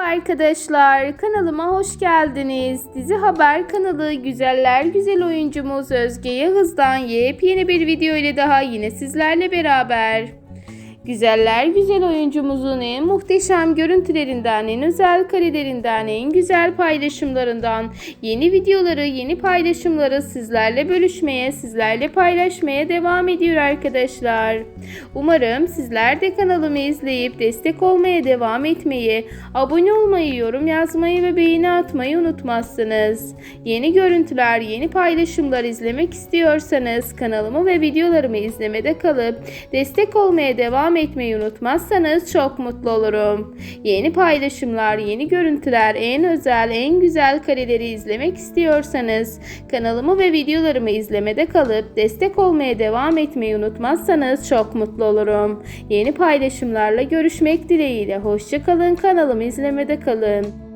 Merhaba arkadaşlar, kanalıma hoş geldiniz. Dizi Haber kanalı güzeller güzel oyuncumuz Özge Yağız'dan yepyeni bir video ile daha yine sizlerle beraber. Güzeller güzel oyuncumuzun en muhteşem görüntülerinden, en özel karelerinden, en güzel paylaşımlarından yeni videoları, yeni paylaşımları sizlerle bölüşmeye, sizlerle paylaşmaya devam ediyor arkadaşlar. Umarım sizler de kanalımı izleyip destek olmaya devam etmeyi, abone olmayı, yorum yazmayı ve beğeni atmayı unutmazsınız. Yeni görüntüler, yeni paylaşımlar izlemek istiyorsanız kanalımı ve videolarımı izlemede kalıp destek olmaya devam etmeyi unutmazsanız çok mutlu olurum. Yeni paylaşımlar, yeni görüntüler, en özel, en güzel kareleri izlemek istiyorsanız kanalımı ve videolarımı izlemede kalıp destek olmaya devam etmeyi unutmazsanız çok mutlu olurum. Yeni paylaşımlarla görüşmek dileğiyle. Hoşçakalın kanalımı izlemede kalın.